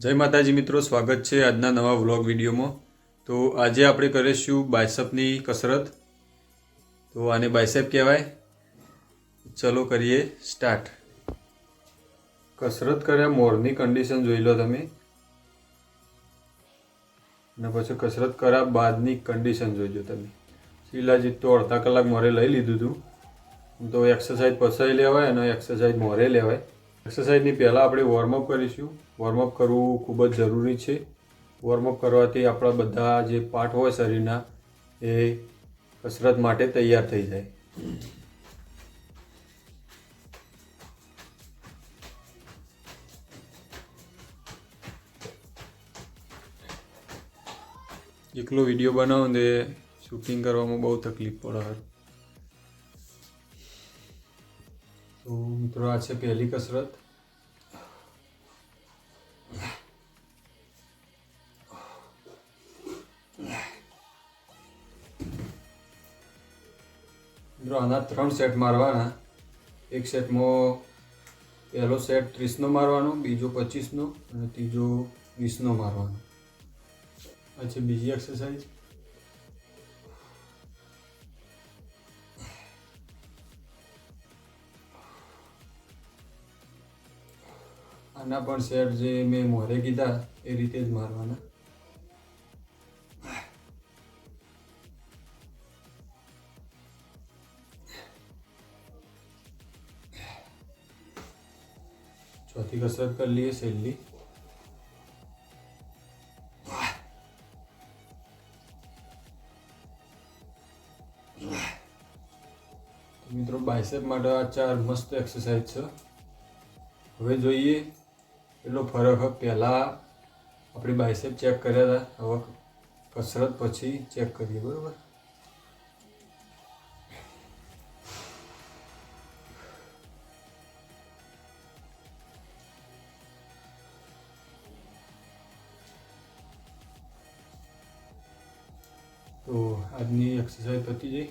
જય માતાજી મિત્રો, સ્વાગત છે આજના નવા વ્લોગ વિડીયોમાં. તો આજે આપણે કરીશું બાયસેપની કસરત. તો આને બાયસેપ કહેવાય. ચલો કરીએ સ્ટાર્ટ. કસરત કર્યા મોરની કન્ડિશન જોઈ લો તમે. અને પછી કસરત કર્યા બાદની કન્ડિશન જોઈજો તમે. શિલાજીત તો અડધા કલાક મોરે લઈ લીધું હતું તો એક્સરસાઇઝ પસાઈ લેવાય અને એક્સરસાઇઝ મોરે લેવાય. એક્સરસાઇઝની પહેલાં આપણે વોર્મઅપ કરીશું. વોર્મઅપ કરવું ખૂબ જ જરૂરી છે. વોર્મઅપ કરવાથી આપણા બધા જે પાર્ટ હોય શરીરના, એ કસરત માટે તૈયાર થઈ જાય. એકલો વીડિયો બનાવો ને શૂટિંગ કરવામાં બહુ તકલીફ પડે. તો મિત્રો, આ છે પહેલી કસરત. મિત્રો, આના ત્રણ સેટ મારવાના. એક સેટમાં પહેલો સેટ ત્રીસનો મારવાનો, બીજો પચીસનો અને ત્રીજો વીસનો મારવાનો. આ છે બીજી એક્સરસાઇઝ આના પણ સેટ જે મેં મોરે કીધા, એ રીતે જ મારવાના. ચોથી કસરત કરી લઈએ સહેલી મિત્રો બાયસેપ માટે આ ચાર મસ્ત એક્સરસાઇઝ છે. હવે જોઈએ એટલો ફરક પહેલાં આપણે બાયસેપ ચેક કર્યા હતા હવે કસરત પછી ચેક કરીએ, બરાબર? તો આજની એક્સરસાઇઝ પતી જઈ